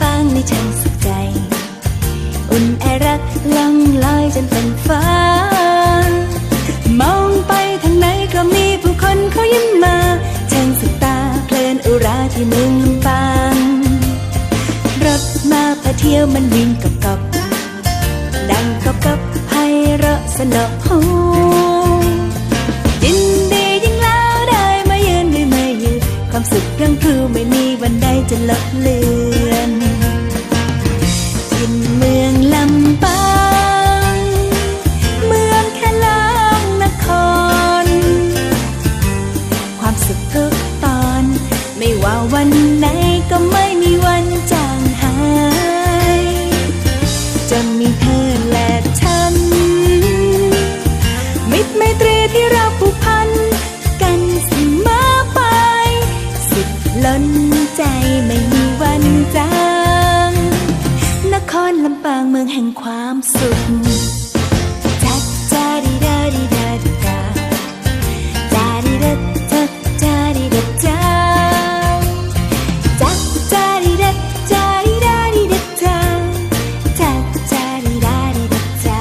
ปางในช่าสุขใจ อุ่นแอรักลังลอยจนเป็นฟ้ามองไปทางไหนก็มีผู้คนเขายิ้มมาช่างสุดตาเพลินอุราที่เมืองลำปางรับมาพาเที่ยวมันวิ่งกับกับดังกับกับให้ราะสนอหูางเมืองแห่งความสุขจัดจารีดารีดาดีดาจารีดาจัดจารีดาจ้าจัดจารีดาจาดีดารีดาจ้าจัดจารีดาดีดาจ้า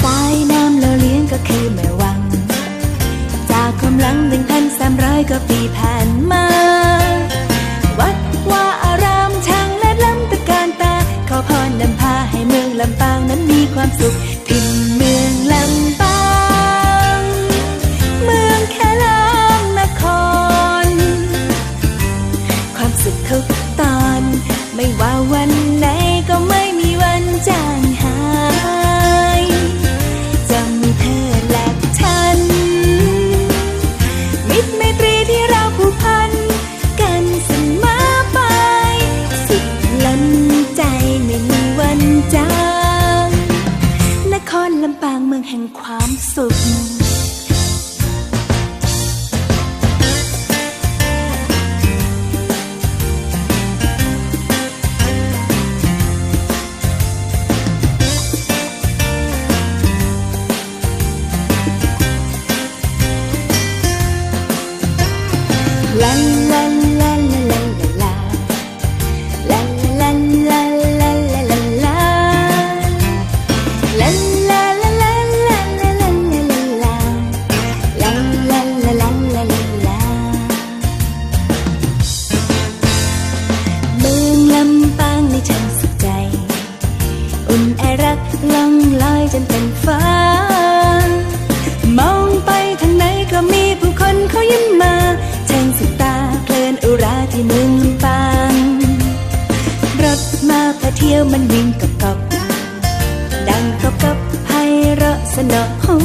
สายน้ำเราเลี้ยงก็คือแม่วัง จากกำลังหนึ่งพันสามร้อยกว่าปี จางนครลำปางเมืองแห่งความสุขลันุราที่เมืองลำปางรถมาพาเที่ยวมันวิ่งกับกับ ดังกับกับไพเราะสนอหู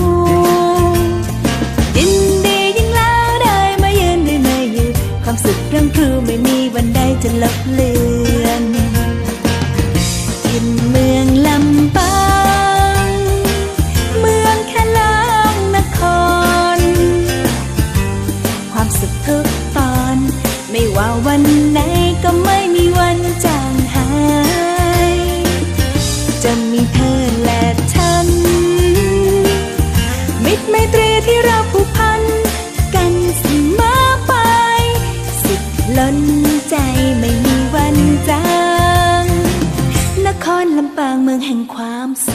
ยินดียิ่งแล้วได้มาเยืนได้มาอยู่ ความสุขเรื่องครูไม่มีวันใดจะลบเลือน ไหนก็ไม่มีวันจางหาย จะมีเธอและฉัน มิตรไมตรีที่เราผูกพัน กันเสมอไปสุดล้นใจไม่มีวันจาง นครลำปางเมืองแห่งความสุข